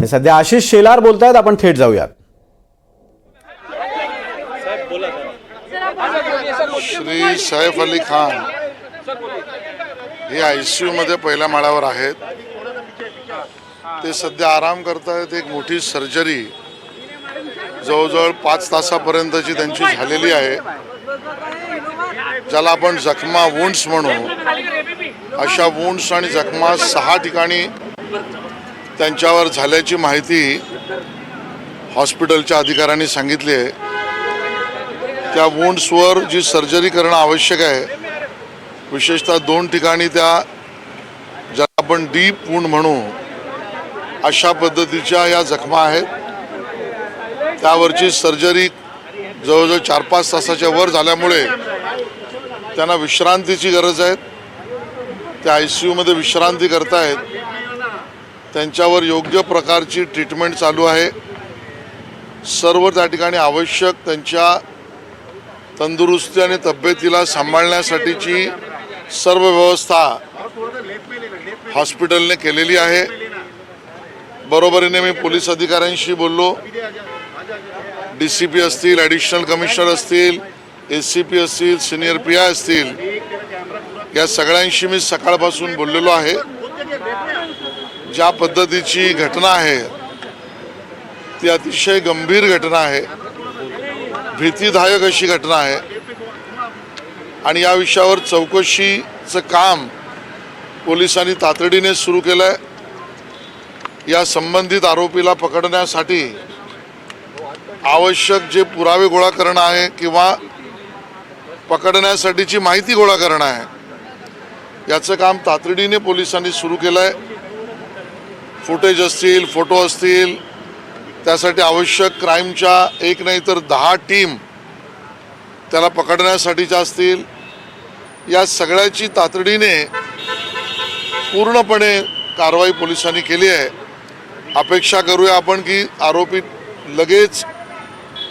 आणि सध्या आशिष शेलार बोलतायत आपण थेट जाऊयात. श्री सैफ अली खान हे आय सी यूमध्ये पहिल्या माळावर आहेत. ते सध्या आराम करतायत एक मोठी सर्जरी जवळजवळ पाच तासापर्यंतची त्यांची झालेली आहे. ज्याला आपण जखमा वुंड्स म्हणू. अशा वुंड्स आणि जखमा सहा ठिकाणी त्यांच्यावर झाल्याची माहिती हॉस्पिटलच्या अधिकाऱ्यांनी सांगितली आहे. त्या वुंड्सवर जी सर्जरी करणं आवश्यक आहे विशेषतः दोन ठिकाणी त्या ज्याला आपण डीप वुंड म्हणू अशा पद्धतीच्या या जखमा आहेत. त्यावरची सर्जरी जवळजवळ चार पाच तासाच्या वर झाल्यामुळे त्यांना विश्रांतीची गरज आहे. त्या आय सी यूमध्ये विश्रांती करतायत. त्यांच्यावर योग्य प्रकारची ट्रीटमेंट चालू आहे. सर्व त्या ठिकाणी आवश्यक त्यांच्या तंदुरुस्ती आणि तब्येतीला सांभाळण्यासाठीची सर्व व्यवस्था हॉस्पिटलने केलेली आहे. बरोबरीने मी पोलीस अधिकाऱ्यांशी बोललो. डी सी पी असतील ॲडिशनल कमिशनर असतील एस सी पी असतील सिनियर पी आय असतील या सगळ्यांशी मी सकाळपासून बोललेलो आहे. ज्या पद्धतीची घटना आहे ती अतिशय गंभीर घटना आहे भीतीदायक अशी घटना आहे. आणि या विषयावर चौकशीचं काम पोलिसांनी तातडीने सुरू केलं आहे या संबंधित आरोपीला पकडण्यासाठी आवश्यक जे पुरावे गोळा करणं आहे किंवा पकडण्यासाठीची माहिती गोळा करणं आहे याचं काम तातडीने पोलिसांनी सुरू केलं आहे फुटेज असतील फोटो असतील त्यासाठी आवश्यक क्राईमच्या एक नाही तर दहा टीम त्याला पकडण्यासाठीच्या असतील. या सगळ्याची तातडीने पूर्णपणे कारवाई पोलिसांनी केली आहे. अपेक्षा करूया आपण की आरोपी लगेच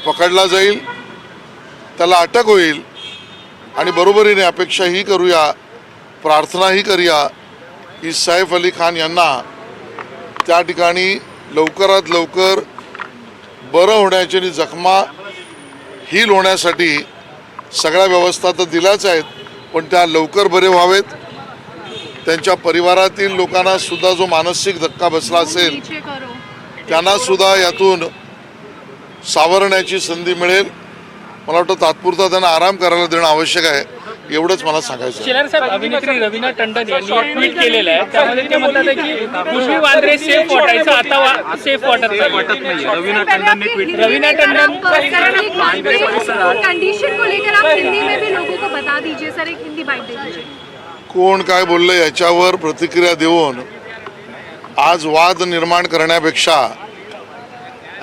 पकडला जाईल त्याला अटक होईल आणि बरोबरीने अपेक्षाही करूया प्रार्थनाही करूया की सैफ अली खान यांना त्या ठिकाणी लवकरात लवकर बरं होण्याची आणि जखमा हील होण्यासाठी सगळ्या व्यवस्था तर दिल्याच आहेत पण त्या लवकर बरे व्हावेत. त्यांच्या परिवारातील लोकांना सुद्धा जो मानसिक धक्का बसला असेल नीचे करो. त्यांना सुद्धा यातून सावरण्याची संधी मिळेल. मला वाटतं तात्पुरता त्यांना आराम करायला देणं आवश्यक आहे. एवढंच मला सांगायचं आहे. शेलार साहेब अभिनेत्री रवीना टंडन यांनी एक ट्विट केलेलं आहे. त्यामध्ये ते म्हणतात आहे की पूर्वी वांद्रे सेफ वाटायचं आता वा- सेफ वाटत नाही रवीना टंडन ने ट्वीट रवीना टंडन कंडीशन को लेकर आप हिंदी में भी लोगों को बता दीजिए सर एक हिंदी बाइट दे दीजिए। कोण काय बोललं याच्यावर प्रतिक्रिया देऊन आज वाद निर्माण करण्यापेक्षा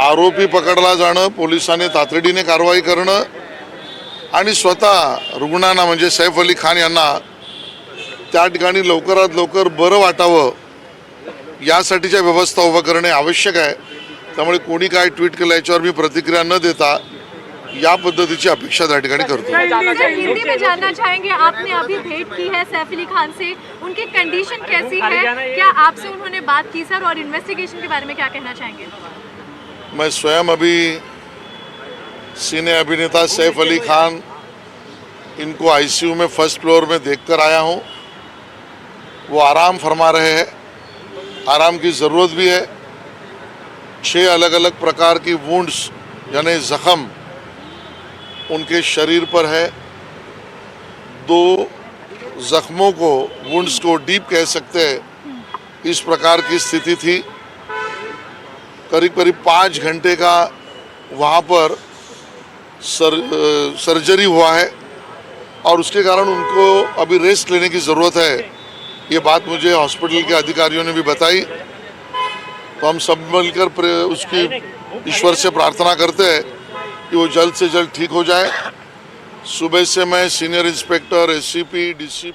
आरोपी पकडला जाणं पोलिसांनी तातडीने कारवाई करणं आणि स्वतः रुग्णांना म्हणजे सैफ अली खान यांना त्या ठिकाणी लवकरात लवकर बरं वाटावं यासाठीच्या व्यवस्था उभं करणे आवश्यक आहे. त्यामुळे कोणी काय ट्विट केलं याच्यावर मी प्रतिक्रिया न देता या पद्धतीची अपेक्षा त्या ठिकाणी करतो. सर हिंदी में जानना चाहेंगे आपने अभी भेंट की है सैफ अली खान से। उनकी कंडीशन कैसी है? क्या आपसे उन्होंने बात की सर और इन्वेस्टिगेशन के बारे में क्या कहना चाहेंगे? मैं स्वयं अभी सीने अभिनेता सैफ अली खान इनको आईसीयू में फ़र्स्ट फ्लोर में देखकर आया हूँ। वो आराम फरमा रहे हैं, आराम की ज़रूरत भी है। छह अलग अलग प्रकार की वुंड्स यानी ज़ख़म उनके शरीर पर है। दो ज़ख्मों को वुंड्स को डीप कह सकते हैं। इस प्रकार की स्थिति थी। करीब करीब पाँच घंटे का वहाँ पर सर सर्जरी हुआ है और उसके कारण उनको अभी रेस्ट लेने की ज़रूरत है। ये बात मुझे हॉस्पिटल के अधिकारियों ने भी बताई। तो हम सब मिलकर उसकी ईश्वर से प्रार्थना करते हैं कि वो जल्द से जल्द ठीक हो जाए। सुबह से मैं सीनियर इंस्पेक्टर एससीपी डीसीपी